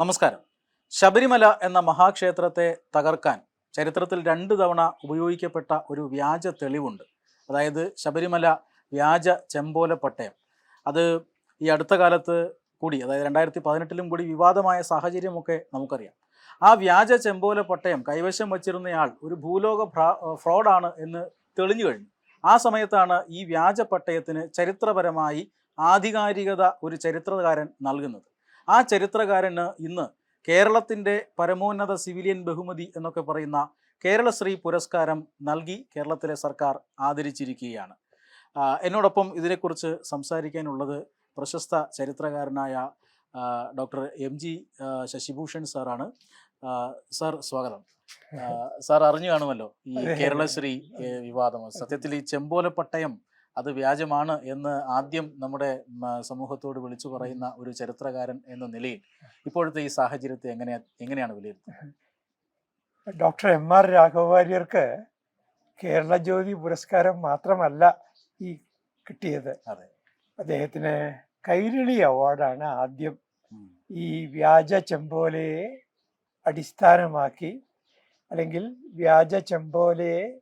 നമസ്കാരം. ശബരിമല എന്ന മഹാക്ഷേത്രത്തെ തകർക്കാൻ ചരിത്രത്തിൽ രണ്ട് തവണ ഉപയോഗിക്കപ്പെട്ട ഒരു വ്യാജ തെളിവുണ്ട്. അതായത് ശബരിമല വ്യാജ ചെമ്പോല പട്ടയം. അത് ഈ അടുത്ത കാലത്ത് കൂടി അതായത് രണ്ടായിരത്തി പതിനെട്ടിലും കൂടി വിവാദമായ സാഹചര്യമൊക്കെ നമുക്കറിയാം. ആ വ്യാജ ചെമ്പോല പട്ടയം കൈവശം വച്ചിരുന്നയാൾ ഒരു ഭൂലോക ഫ്രാ- ഫ്രോഡാണ് എന്ന് തെളിഞ്ഞു കഴിഞ്ഞു. ആ സമയത്താണ് ഈ വ്യാജ പട്ടയത്തിന് ചരിത്രപരമായി ആധികാരികത ഒരു ചരിത്രകാരൻ നൽകുന്നത്. ആ ചരിത്രകാരന് ഇന്ന് കേരളത്തിന്റെ പരമോന്നത സിവിലിയൻ ബഹുമതി എന്നൊക്കെ പറയുന്ന കേരളശ്രീ പുരസ്കാരം നൽകി കേരളത്തിലെ സർക്കാർ ആദരിച്ചിരിക്കുകയാണ്. എന്നോടൊപ്പം ഇതിനെക്കുറിച്ച് സംസാരിക്കാനുള്ളത് പ്രശസ്ത ചരിത്രകാരനായ ഡോക്ടർ എം ജി ശശിഭൂഷൺ സാറാണ്. സാർ സ്വാഗതം. സാർ അറിഞ്ഞു കാണുമല്ലോ ഈ. കേരളശ്രീ വിവാദം. സത്യത്തിൽ ഈ ചെമ്പോല പട്ടയം അത് വ്യാജമാണ് എന്ന് ആദ്യം നമ്മുടെ സമൂഹത്തോട് വിളിച്ചു പറയുന്ന ഒരു ചരിത്രകാരൻ എന്ന നിലയിൽ ഇപ്പോഴത്തെ ഈ സാഹചര്യത്തെ എങ്ങനെ എങ്ങനെയാണ് വിലയിരുത്തുന്നത്? ഡോക്ടർ എം ആർ രാഘവാര്യർക്ക് കേരള ജ്യോതി പുരസ്കാരം മാത്രമല്ല ഈ കിട്ടിയത്. അതെ. അദ്ദേഹത്തിന് കൈരളി അവാർഡാണ് ആദ്യം ഈ വ്യാജ ചെമ്പോലയെ അടിസ്ഥാനമാക്കി അല്ലെങ്കിൽ വ്യാജ ചെമ്പോലയെ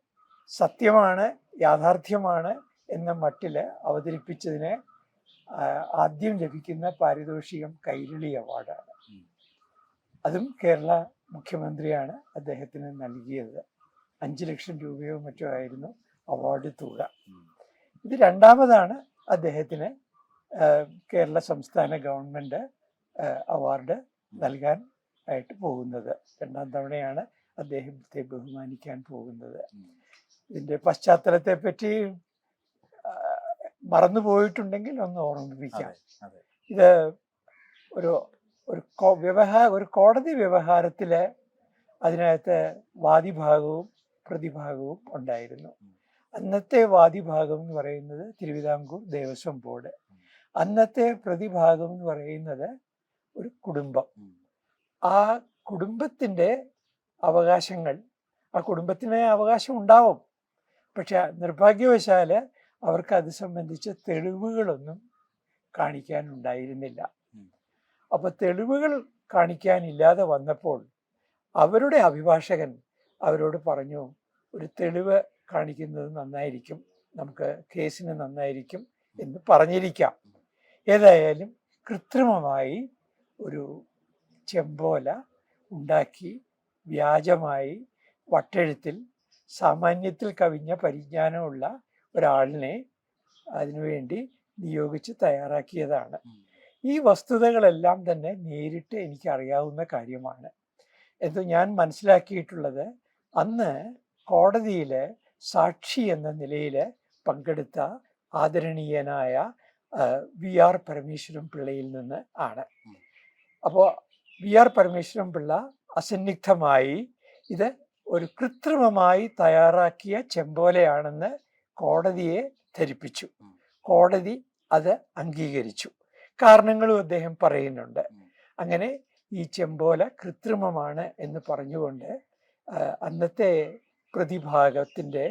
സത്യമാണ് യാഥാർത്ഥ്യമാണ് എന്ന മട്ടിൽ അവതരിപ്പിച്ചതിന് ആദ്യം ലഭിക്കുന്ന പാരിതോഷികം കൈരളി അവാർഡാണ്. അതും കേരള മുഖ്യമന്ത്രിയാണ് അദ്ദേഹത്തിന് നൽകിയത്. അഞ്ച് ലക്ഷം രൂപയോ മറ്റോ ആയിരുന്നു അവാർഡ് തുക. ഇത് രണ്ടാമതാണ് അദ്ദേഹത്തിന് കേരള സംസ്ഥാന ഗവൺമെന്റ് അവാർഡ് നൽകാൻ ആയിട്ട് പോകുന്നത്. രണ്ടാം തവണയാണ് അദ്ദേഹത്തെ ബഹുമാനിക്കാൻ പോകുന്നത്. ഇതിന്റെ പശ്ചാത്തലത്തെ പറ്റി മറന്നു പോയിട്ടുണ്ടെങ്കിൽ ഒന്ന് ഓർമ്മിപ്പിക്കാം. ഇത് ഒരു ഒരു വ്യവഹാര ഒരു കോടതി വ്യവഹാരത്തിലെ അതിനകത്ത് വാദിഭാഗവും പ്രതിഭാഗവും ഉണ്ടായിരുന്നു. അന്നത്തെ വാദിഭാഗം എന്ന് പറയുന്നത് തിരുവിതാംകൂർ ദേവസ്വം ബോർഡ്. അന്നത്തെ പ്രതിഭാഗം എന്ന് പറയുന്നത് ഒരു കുടുംബം. ആ കുടുംബത്തിന്റെ അവകാശങ്ങൾ ആ കുടുംബത്തിന് അവകാശം ഉണ്ടാവും. പക്ഷെ നിർഭാഗ്യവശാൽ അവർക്ക് അത് സംബന്ധിച്ച് തെളിവുകളൊന്നും കാണിക്കാനുണ്ടായിരുന്നില്ല. ഉണ്ടായിരുന്നില്ല അപ്പൊ തെളിവുകൾ കാണിക്കാനില്ലാതെ വന്നപ്പോൾ അവരുടെ അഭിഭാഷകൻ അവരോട് പറഞ്ഞു ഒരു തെളിവ് കാണിക്കുന്നത് നന്നായിരിക്കും നമുക്ക് കേസിന് നന്നായിരിക്കും എന്ന് പറഞ്ഞിരിക്കാം. ഏതായാലും കൃത്രിമമായി ഒരു ചെമ്പോല ഉണ്ടാക്കി വ്യാജമായി വട്ടെഴുത്തിൽ സാമാന്യത്തിൽ കവിഞ്ഞ പരിജ്ഞാനമുള്ള ഒരാളിനെ അതിനുവേണ്ടി നിയോഗിച്ച് തയ്യാറാക്കിയതാണ്. ഈ വസ്തുതകളെല്ലാം തന്നെ നേരിട്ട് എനിക്ക് അറിയാവുന്ന കാര്യമാണ്. എന്ന് ഞാൻ മനസ്സിലാക്കിയിട്ടുള്ളത് അന്ന് കോടതിയിൽ സാക്ഷി എന്ന നിലയിൽ പങ്കെടുത്ത ആദരണീയനായ വി ആർ പരമേശ്വരൻ പിള്ളയിൽ നിന്ന് ആണ്. അപ്പോൾ വി ആർ പരമേശ്വരൻ പിള്ള അസന്നിഗ്ധമായി ഇത് ഒരു കൃത്രിമമായി തയ്യാറാക്കിയ ചെമ്പോലയാണെന്ന് കോടതിയെ ധരിപ്പിച്ചു. കോടതി അത് അംഗീകരിച്ചു. കാരണങ്ങളും അദ്ദേഹം പറയുന്നുണ്ട്. അങ്ങനെ ഈ ചെമ്പോല കൃത്രിമമാണ് എന്ന് പറഞ്ഞുകൊണ്ട് അന്നത്തെ പ്രതിഭാഗത്തിന്റെ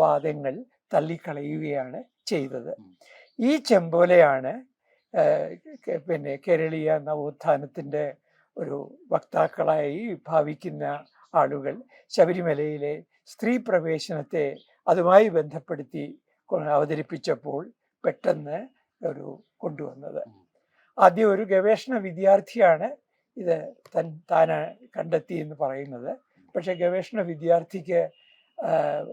വാദങ്ങൾ തള്ളിക്കളയുകയാണ് ചെയ്തത്. ഈ ചെമ്പോലയാണ് പിന്നെ കേരളീയ നവോത്ഥാനത്തിന്റെ ഒരു വക്താക്കളായി ഭാവിക്കുന്ന ആളുകൾ ശബരിമലയിലെ സ്ത്രീ പ്രവേശനത്തെ അതുമായി ബന്ധപ്പെടുത്തി അവതരിപ്പിച്ചപ്പോൾ പെട്ടെന്ന് ഒരു കൊണ്ടുവന്നത്. ആദ്യം ഒരു ഗവേഷണ വിദ്യാർത്ഥിയാണ് ഇത് തൻ താന കണ്ടെത്തി എന്ന് പറയുന്നത്. പക്ഷെ ഗവേഷണ വിദ്യാർത്ഥിക്ക്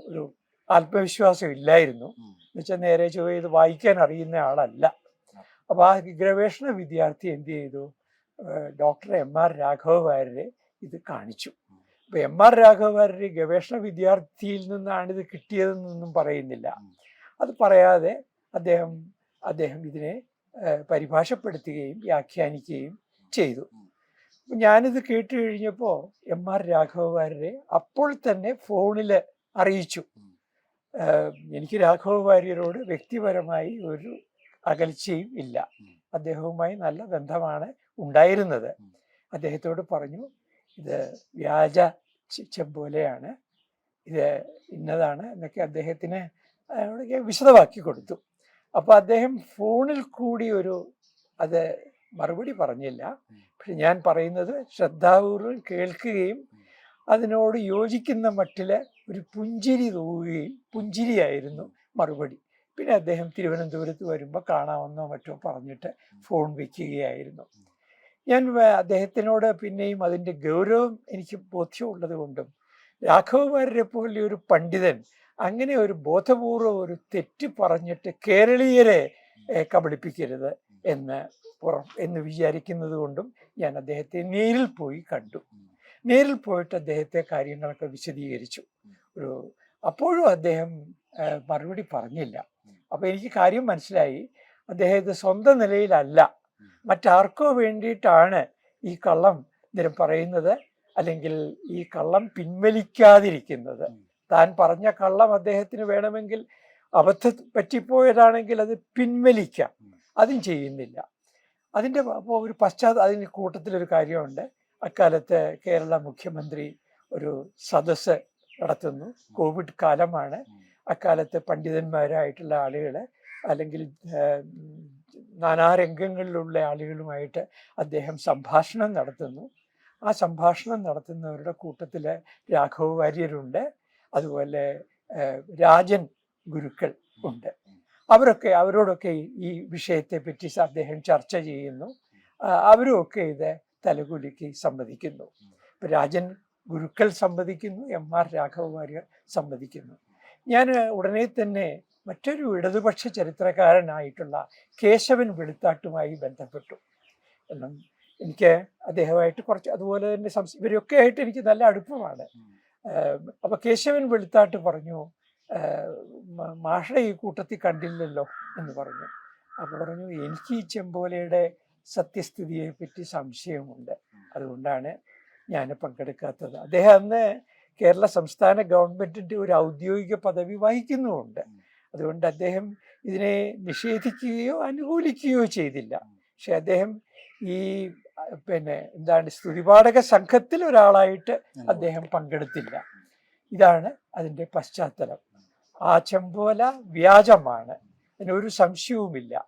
ഒരു ആത്മവിശ്വാസം ഇല്ലായിരുന്നു. എന്നുവെച്ചാൽ നേരെ ചൊവ്വേ ഇത് വായിക്കാൻ അറിയുന്ന ആളല്ല. അപ്പോൾ ആ ഗവേഷണ വിദ്യാർത്ഥി എന്ത് ചെയ്തു? ഡോക്ടർ എം ആർ രാഘവ വാര്യരെ ഇത് കാണിച്ചു. അപ്പോൾ എം ആർ രാഘവർ ഗവേഷണ വിദ്യാർത്ഥിയിൽ നിന്നാണ് ഇത് കിട്ടിയതെന്നൊന്നും പറയുന്നില്ല. അത് പറയാതെ അദ്ദേഹം അദ്ദേഹം ഇതിനെ പരിഭാഷപ്പെടുത്തുകയും വ്യാഖ്യാനിക്കുകയും ചെയ്തു. ഞാനിത് കേട്ട് കഴിഞ്ഞപ്പോൾ എം ആർ രാഘവ വാര്യരെ അപ്പോൾ തന്നെ ഫോണിൽ അറിയിച്ചു. എനിക്ക് രാഘവ വാര്യരോട് വ്യക്തിപരമായി ഒരു അകൽച്ചയും ഇല്ല. അദ്ദേഹവുമായി നല്ല ബന്ധമാണ് ഉണ്ടായിരുന്നത്. അദ്ദേഹത്തോട് പറഞ്ഞു ഇത് വ്യാജ ശിക്ഷ പോലെയാണ് ഇത് ഇന്നതാണ് എന്നൊക്കെ അദ്ദേഹത്തിന് വിശദമാക്കി കൊടുത്തു. അപ്പോൾ അദ്ദേഹം ഫോണിൽ കൂടി ഒരു അത് മറുപടി പറഞ്ഞില്ല. പക്ഷെ ഞാൻ പറയുന്നത് ശ്രദ്ധാപൂർവം കേൾക്കുകയും അതിനോട് യോജിക്കുന്ന മട്ടിൽ ഒരു പുഞ്ചിരി തൂവുകയും പുഞ്ചിരിയായിരുന്നു മറുപടി. പിന്നെ അദ്ദേഹം തിരുവനന്തപുരത്ത് വരുമ്പോൾ കാണാമെന്നോ മറ്റോ പറഞ്ഞിട്ട് ഫോൺ വെക്കുകയായിരുന്നു. ഞാൻ അദ്ദേഹത്തിനോട് പിന്നെയും അതിന്റെ ഗൗരവം എനിക്ക് ബോധ്യമുള്ളത് കൊണ്ടും രാഘവമാരെ പോലെ ഒരു പണ്ഡിതൻ അങ്ങനെ ഒരു ബോധപൂർവം ഒരു തെറ്റ് പറഞ്ഞിട്ട് കേരളീയരെ കബളിപ്പിക്കരുത് എന്ന് പുറം എന്ന് വിചാരിക്കുന്നത് കൊണ്ടും ഞാൻ അദ്ദേഹത്തെ നേരിൽ പോയി കണ്ടു. നേരിൽ പോയിട്ട് അദ്ദേഹത്തെ കാര്യങ്ങളൊക്കെ വിശദീകരിച്ചു. ഒരു അപ്പോഴും അദ്ദേഹം മറുപടി പറഞ്ഞില്ല. അപ്പോൾ എനിക്ക് കാര്യം മനസ്സിലായി. അദ്ദേഹത്തെ സ്വന്തം നിലയിലല്ല. മറ്റാർക്കോ വേണ്ടിയിട്ടാണ് ഈ കള്ളം ഇതിന് പറയുന്നത്. അല്ലെങ്കിൽ ഈ കള്ളം പിൻവലിക്കാതിരിക്കുന്നത്. താൻ പറഞ്ഞ കള്ളം അദ്ദേഹത്തിന് വേണമെങ്കിൽ അബദ്ധ പറ്റിപ്പോയതാണെങ്കിൽ അത് പിൻവലിക്കാം. അതും ചെയ്യുന്നില്ല. അതിന്റെ അപ്പോൾ ഒരു പശ്ചാത്ത അതിന് കൂട്ടത്തിലൊരു കാര്യമുണ്ട്. അക്കാലത്ത് കേരള മുഖ്യമന്ത്രി ഒരു സദസ്സ് നടത്തുന്നു. കോവിഡ് കാലമാണ്. അക്കാലത്ത് പണ്ഡിതന്മാരായിട്ടുള്ള ആളുകൾ അല്ലെങ്കിൽ നാനാരംഗങ്ങളിലുള്ള ആളുകളുമായിട്ട് അദ്ദേഹം സംഭാഷണം നടത്തുന്നു. ആ സംഭാഷണം നടത്തുന്നവരുടെ കൂട്ടത്തിൽ രാഘവ വാര്യരുണ്ട്. അതുപോലെ രാജൻ ഗുരുക്കൾ ഉണ്ട്. അവരൊക്കെ അവരോടൊക്കെ ഈ- വിഷയത്തെ പറ്റി അദ്ദേഹം ചർച്ച ചെയ്യുന്നു. അവരുമൊക്കെ ഇത് തലകുലുക്കി സമ്മതിക്കുന്നു രാജൻ ഗുരുക്കൾ സമ്മതിക്കുന്നു എം ആർ രാഘവ വാര്യർ സമ്മതിക്കുന്നു ഞാൻ ഉടനെ തന്നെ മറ്റൊരു ഇടതുപക്ഷ ചരിത്രകാരനായിട്ടുള്ള കേശവൻ വെളുത്താട്ടുമായി ബന്ധപ്പെട്ടു. എന്നും എനിക്ക് അദ്ദേഹമായിട്ട് കുറച്ച് അതുപോലെ തന്നെ സംസ് ഇവരൊക്കെ ആയിട്ട് എനിക്ക് നല്ല അടുപ്പമാണ്. അപ്പോൾ അപ്പൊ കേശവൻ വെളുത്താട്ട് പറഞ്ഞു ഏഹ് ഈ കൂട്ടത്തിൽ കണ്ടില്ലല്ലോ എന്ന് പറഞ്ഞു. അപ്പൊ പറഞ്ഞു എനിക്ക് ഈ ചെമ്പോലയുടെ സത്യസ്ഥിതിയെ പറ്റി സംശയമുണ്ട് അതുകൊണ്ടാണ് ഞാൻ പങ്കെടുക്കാത്തത്. അദ്ദേഹം അന്ന് കേരള സംസ്ഥാന ഗവൺമെന്റിന്റെ ഒരു ഔദ്യോഗിക പദവി വഹിക്കുന്നുമുണ്ട്. അതുകൊണ്ട് അദ്ദേഹം ഇതിനെ നിഷേധിക്കുകയോ അനുകൂലിക്കുകയോ ചെയ്തില്ല. പക്ഷെ അദ്ദേഹം ഈ പിന്നെ എന്താണ് സ്തുതിപാഠക സംഘത്തിൽ ഒരാളായിട്ട് അദ്ദേഹം പങ്കെടുത്തില്ല. ഇതാണ് അതിന്റെ പശ്ചാത്തലം. ആ ചെമ്പോല വ്യാജമാണ്. അതിനൊരു സംശയവുമില്ല.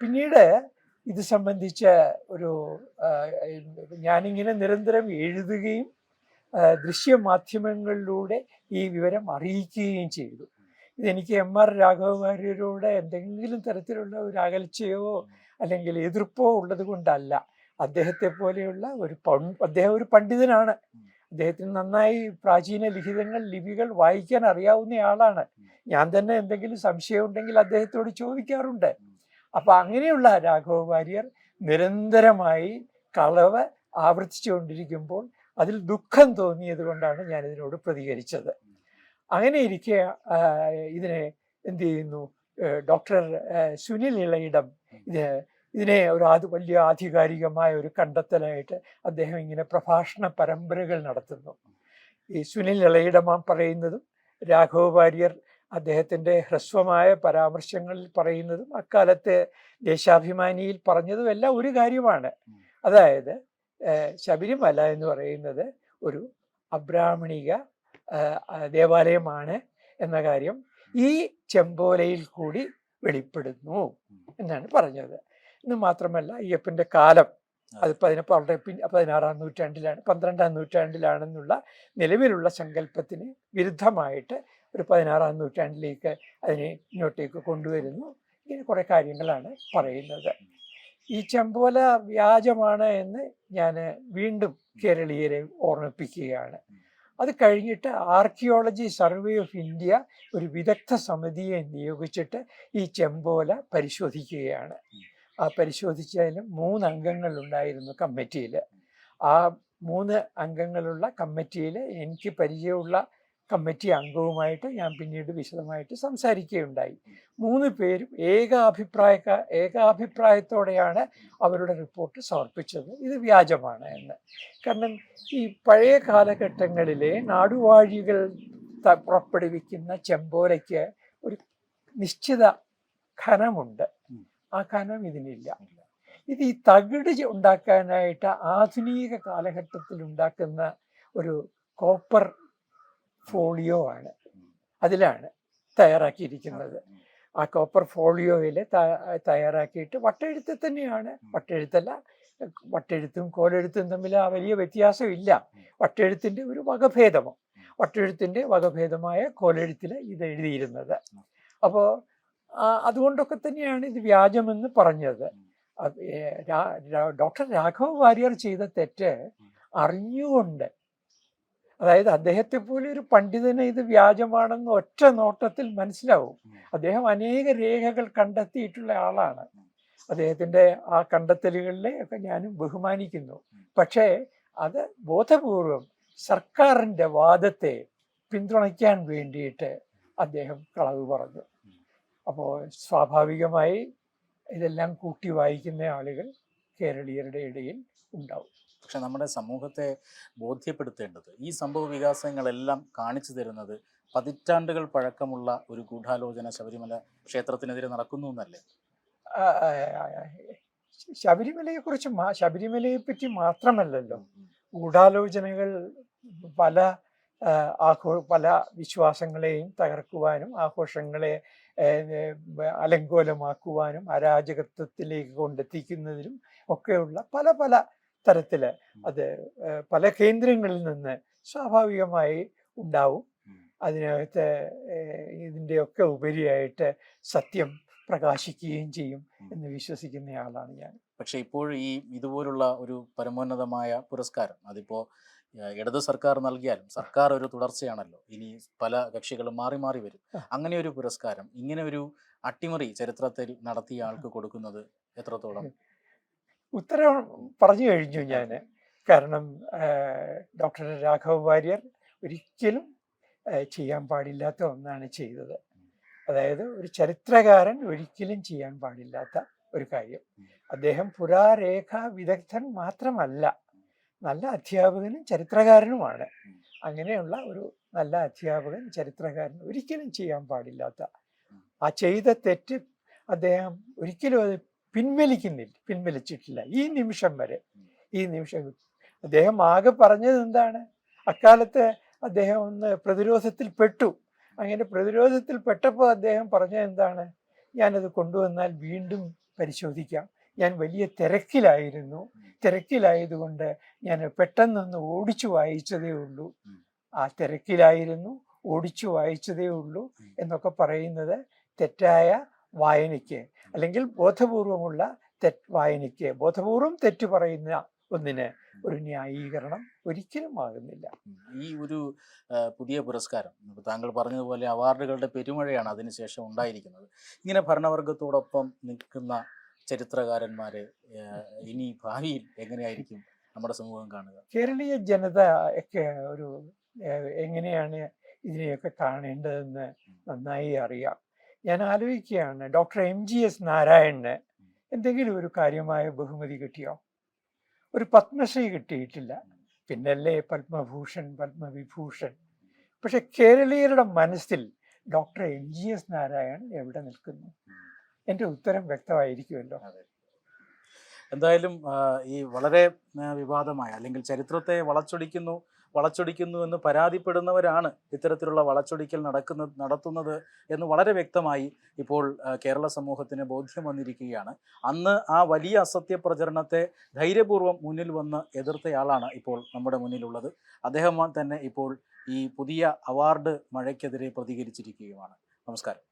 പിന്നീട് ഇത് സംബന്ധിച്ച ഒരു ഞാനിങ്ങനെ നിരന്തരം എഴുതുകയും ദൃശ്യമാധ്യമങ്ങളിലൂടെ ഈ വിവരം അറിയിക്കുകയും ചെയ്തു. ഇതെനിക്ക് എം ആർ രാഘവ വാര്യരോട് എന്തെങ്കിലും തരത്തിലുള്ള ഒരു അകൽച്ചയോ അല്ലെങ്കിൽ എതിർപ്പോ ഉള്ളത് കൊണ്ടല്ല. അദ്ദേഹത്തെ പോലെയുള്ള ഒരു അദ്ദേഹം ഒരു പണ്ഡിതനാണ്. അദ്ദേഹത്തിന് നന്നായി പ്രാചീന ലിഖിതങ്ങൾ ലിപികൾ വായിക്കാൻ അറിയാവുന്ന ആളാണ്. ഞാൻ തന്നെ എന്തെങ്കിലും സംശയം ഉണ്ടെങ്കിൽ അദ്ദേഹത്തോട് ചോദിക്കാറുണ്ട്. അപ്പൊ അങ്ങനെയുള്ള രാഘവ വാര്യർ നിരന്തരമായി കളവ് ആവർത്തിച്ചുകൊണ്ടിരിക്കുമ്പോൾ അതിൽ ദുഃഖം തോന്നിയത് കൊണ്ടാണ് ഞാൻ ഇതിനോട് പ്രതികരിച്ചത്. അങ്ങനെ ഇരിക്കെ ഇതിനെ എന്ത് ചെയ്യുന്നു ഡോക്ടർ സുനിൽ ഇളയിടം ഇത് ഇതിനെ ഒരു അത് വലിയ ആധികാരികമായ ഒരു കണ്ടെത്തലായിട്ട് അദ്ദേഹം ഇങ്ങനെ പ്രഭാഷണ പരമ്പരകൾ നടത്തുന്നു. ഈ സുനിൽ ഇളയിടമാം പറയുന്നതും രാഘവ വാര്യർ അദ്ദേഹത്തിന്റെ ഹ്രസ്വമായ പരാമർശങ്ങളിൽ പറയുന്നതും അക്കാലത്തെ ദേശാഭിമാനിയിൽ പറഞ്ഞതും എല്ലാം ഒരു കാര്യമാണ്. അതായത് ശബരിമല എന്ന് പറയുന്നത് ഒരു അബ്രാഹ്മണിക ദേവാലയമാണ് എന്ന കാര്യം ഈ ചെമ്പോലയിൽ കൂടി വെളിപ്പെടുന്നു എന്നാണ് പറഞ്ഞത്. എന്ന് മാത്രമല്ല അയ്യപ്പന്റെ കാലം അത്. പതിന വളരെ പതിനാറാം നൂറ്റാണ്ടിലാണ് പന്ത്രണ്ടാം നൂറ്റാണ്ടിലാണെന്നുള്ള നിലവിലുള്ള സങ്കല്പത്തിന് വിരുദ്ധമായിട്ട് ഒരു പതിനാറാം നൂറ്റാണ്ടിലേക്ക് അതിനെ ഇങ്ങോട്ടേക്ക് കൊണ്ടുവരുന്നു. ഇങ്ങനെ കുറേ കാര്യങ്ങളാണ് പറയുന്നത്. ഈ ചെമ്പോല വ്യാജമാണ് എന്ന് ഞാൻ വീണ്ടും കേരളീയരെ ഓർമ്മിപ്പിക്കുകയാണ്. അത് കഴിഞ്ഞിട്ട് ആർക്കിയോളജി സർവേ ഓഫ് ഇന്ത്യ ഒരു വിദഗ്ധ സമിതിയെ നിയോഗിച്ചിട്ട് ഈ ചെമ്പോല പരിശോധിക്കുകയാണ്. ആ പരിശോധിച്ചതിൽ മൂന്ന് അംഗങ്ങൾ ഉണ്ടായിരുന്നു കമ്മിറ്റിയിൽ ആ മൂന്ന് അംഗങ്ങളുള്ള കമ്മിറ്റിയിൽ എനിക്ക് പരിചയമുള്ള കമ്മിറ്റി അംഗവുമായിട്ട് ഞാൻ പിന്നീട് വിശദമായിട്ട് സംസാരിക്കുകയുണ്ടായി. മൂന്ന് പേരും ഏകാഭിപ്രായ ഏകാഭിപ്രായത്തോടെയാണ് അവരുടെ റിപ്പോർട്ട് സമർപ്പിച്ചത്. ഇത് വ്യാജമാണ് എന്ന്. കാരണം ഈ പഴയ കാലഘട്ടങ്ങളിലെ നാടുവാഴികൾ പുറപ്പെടുവിക്കുന്ന ചെമ്പോലയ്ക്ക് ഒരു നിശ്ചിത ഖനമുണ്ട് ആ ഖനം ഇതിനില്ല. ഇത് ഈ തകിട് ഉണ്ടാക്കാനായിട്ട് ആധുനിക കാലഘട്ടത്തിൽ ഉണ്ടാക്കുന്ന ഒരു കോപ്പർ ഫോളിയോ ആണ്. അതിലാണ് തയ്യാറാക്കിയിരിക്കുന്നത്. ആ കോപ്പർ ഫോളിയോയിൽ തയ്യാറാക്കിയിട്ട് വട്ടെഴുത്ത് തന്നെയാണ്. വട്ടെഴുത്തല്ല വട്ടെഴുത്തും കോലെഴുത്തും തമ്മിൽ ആ വലിയ വ്യത്യാസമില്ല. വട്ടെഴുത്തിന്റെ ഒരു വകഭേദമോ? വട്ടെഴുത്തിന്റെ വകഭേദമായ കോലെഴുത്തിൽ ഇത് എഴുതിയിരുന്നത്. അപ്പോൾ അതുകൊണ്ടൊക്കെ തന്നെയാണ് ഇത് വ്യാജമെന്ന് പറഞ്ഞത്. ഡോക്ടർ രാഘവ വാര്യർ ചെയ്ത തെറ്റ് അറിഞ്ഞുകൊണ്ട് അതായത് അദ്ദേഹത്തെ പോലെ ഒരു പണ്ഡിതന് ഇത് വ്യാജമാണെന്ന് ഒറ്റ നോട്ടത്തിൽ മനസ്സിലാവും. അദ്ദേഹം അനേക രേഖകൾ കണ്ടെത്തിയിട്ടുള്ള ആളാണ്. അദ്ദേഹത്തിന്റെ ആ കണ്ടെത്തലുകളിലെ ഒക്കെ ഞാനും ബഹുമാനിക്കുന്നു. പക്ഷേ അത് ബോധപൂർവം സർക്കാരിന്റെ വാദത്തെ പിന്തുണയ്ക്കാൻ വേണ്ടിയിട്ട് അദ്ദേഹം കളവ് പറഞ്ഞു. അപ്പോൾ സ്വാഭാവികമായി ഇതെല്ലാം കൂട്ടി വായിക്കുന്ന ആളുകൾ കേരളീയരുടെ ഇടയിൽ ഉണ്ടാവും. പക്ഷെ നമ്മുടെ സമൂഹത്തെ ബോധ്യപ്പെടുത്തേണ്ടത് ഈ സംഭവ വികാസങ്ങളെല്ലാം കാണിച്ചു തരുന്നത് പതിറ്റാണ്ടുകൾ പഴക്കമുള്ള ഒരു ഗൂഢാലോചന ശബരിമല ക്ഷേത്രത്തിനെതിരെ നടക്കുന്നു എന്നല്ലേ? കുറിച്ച് ശബരിമലയെക്കുറിച്ച് മാ- ശബരിമലയെ പറ്റി മാത്രമല്ലല്ലോ ഗൂഢാലോചനകൾ പല ആഘോ പല വിശ്വാസങ്ങളെയും തകർക്കുവാനും ആഘോഷങ്ങളെ അലങ്കോലമാക്കുവാനും അരാജകത്വത്തിലേക്ക് കൊണ്ടെത്തിക്കുന്നതിനും ഒക്കെയുള്ള പല പല തരത്തിൽ അത് പല കേന്ദ്രങ്ങളിൽ നിന്ന് സ്വാഭാവികമായി ഉണ്ടാവും. അതിനകത്ത് ഇതിന്റെയൊക്കെ ഉപരിയായിട്ട് സത്യം പ്രകാശിക്കുകയും ചെയ്യും എന്ന് വിശ്വസിക്കുന്ന ആളാണ് ഞാൻ. പക്ഷെ ഇപ്പോൾ ഈ ഇതുപോലുള്ള ഒരു പരമോന്നതമായ പുരസ്കാരം അതിപ്പോൾ ഇടത് സർക്കാർ നൽകിയാലും സർക്കാർ ഒരു തുടർച്ചയാണല്ലോ. ഇനി പല കക്ഷികളും മാറി മാറി വരും. അങ്ങനെ ഒരു പുരസ്കാരം ഇങ്ങനെ ഒരു അട്ടിമറി ചരിത്രത്തിൽ നടത്തിയ ആൾക്ക് കൊടുക്കുന്നത് എത്രത്തോളം? ഉത്തരം പറഞ്ഞു കഴിഞ്ഞു ഞാൻ കാരണം ഡോക്ടർ രാഘവ വാര്യർ ഒരിക്കലും ചെയ്യാൻ പാടില്ലാത്ത ഒന്നാണ് ചെയ്തത്. അതായത് ഒരു ചരിത്രകാരൻ ഒരിക്കലും ചെയ്യാൻ പാടില്ലാത്ത ഒരു കാര്യം. അദ്ദേഹം പുരാരേഖ വിദഗ്ധൻ മാത്രമല്ല നല്ല അധ്യാപകനും ചരിത്രകാരനുമാണ്. അങ്ങനെയുള്ള ഒരു നല്ല അധ്യാപകൻ ചരിത്രകാരൻ ഒരിക്കലും ചെയ്യാൻ പാടില്ലാത്ത. ആ ചെയ്ത തെറ്റ് അദ്ദേഹം ഒരിക്കലും അത് പിൻവലിക്കുന്നില്ല പിൻവലിച്ചിട്ടില്ല. ഈ നിമിഷം വരെ ഈ നിമിഷം അദ്ദേഹം ആകെ പറഞ്ഞത് എന്താണ്? അക്കാലത്ത് അദ്ദേഹം ഒന്ന് പ്രതിരോധത്തിൽ പെട്ടു. അങ്ങനെ പ്രതിരോധത്തിൽ പെട്ടപ്പോൾ അദ്ദേഹം പറഞ്ഞത് എന്താണ്? ഞാനത് കൊണ്ടുവന്നാൽ വീണ്ടും പരിശോധിക്കാം. ഞാൻ വലിയ തിരക്കിലായിരുന്നു. തിരക്കിലായതുകൊണ്ട് ഞാൻ പെട്ടെന്നൊന്ന് ഓടിച്ചു വായിച്ചതേ ഉള്ളൂ. ആ തിരക്കിലായിരുന്നു. ഓടിച്ചു വായിച്ചതേ ഉള്ളൂ എന്നൊക്കെ പറയുന്നത് തെറ്റായ വായനയ്ക്ക് അല്ലെങ്കിൽ ബോധപൂർവമുള്ള തെറ്റ് വായനയ്ക്ക് ബോധപൂർവം തെറ്റ് പറയുന്ന ഒന്നിന് ഒരു ന്യായീകരണം ഒരിക്കലും ആകുന്നില്ല. ഈ ഒരു പുതിയ പുരസ്കാരം താങ്കൾ പറഞ്ഞതുപോലെ അവാർഡുകളുടെ പെരുമഴയാണ് അതിനുശേഷം ഉണ്ടായിരിക്കുന്നത്. ഇങ്ങനെ ഭരണവർഗത്തോടൊപ്പം നിൽക്കുന്ന ചരിത്രകാരന്മാരെ ഇനി ഭാവിയിൽ എങ്ങനെയായിരിക്കും നമ്മുടെ സമൂഹം കാണുക? കേരളീയ ജനത ഒക്കെ ഒരു എങ്ങനെയാണ് ഇതിനെയൊക്കെ കാണേണ്ടതെന്ന് നന്നായി അറിയാം. ഞാൻ ആലോചിക്കുകയാണ്. ഡോക്ടർ എം ജി എസ് നാരായണന് എന്തെങ്കിലും ഒരു കാര്യമായ ബഹുമതി കിട്ടിയോ? ഒരു പത്മശ്രീ കിട്ടിയിട്ടില്ല. പിന്നല്ലേ പത്മഭൂഷൺ പത്മവിഭൂഷൺ. പക്ഷെ കേരളീയരുടെ മനസ്സിൽ doctor M G S Narayanan എവിടെ നിൽക്കുന്നു? എന്റെ ഉത്തരം വ്യക്തമായിരിക്കുമല്ലോ. എന്തായാലും ഈ വളരെ വിവാദമായ അല്ലെങ്കിൽ ചരിത്രത്തെ വളച്ചൊടിക്കുന്നു. വളച്ചൊടിക്കുന്നു എന്ന് പരാതിപ്പെടുന്നവരാണ് ഇത്തരത്തിലുള്ള വളച്ചൊടിക്കൽ നടക്കുന്ന നടത്തുന്നത് എന്ന് വളരെ വ്യക്തമായി ഇപ്പോൾ കേരള സമൂഹത്തിന് ബോധ്യം വന്നിരിക്കുകയാണ്. അന്ന് ആ വലിയ അസത്യ പ്രചരണത്തെ ധൈര്യപൂർവം മുന്നിൽ വന്ന് എതിർത്തയാളാണ് ഇപ്പോൾ നമ്മുടെ മുന്നിലുള്ളത്. അദ്ദേഹം തന്നെ ഇപ്പോൾ ഈ പുതിയ അവാർഡ് മഴയ്ക്കെതിരെ പ്രതികരിച്ചിരിക്കുകയുമാണ്. നമസ്കാരം.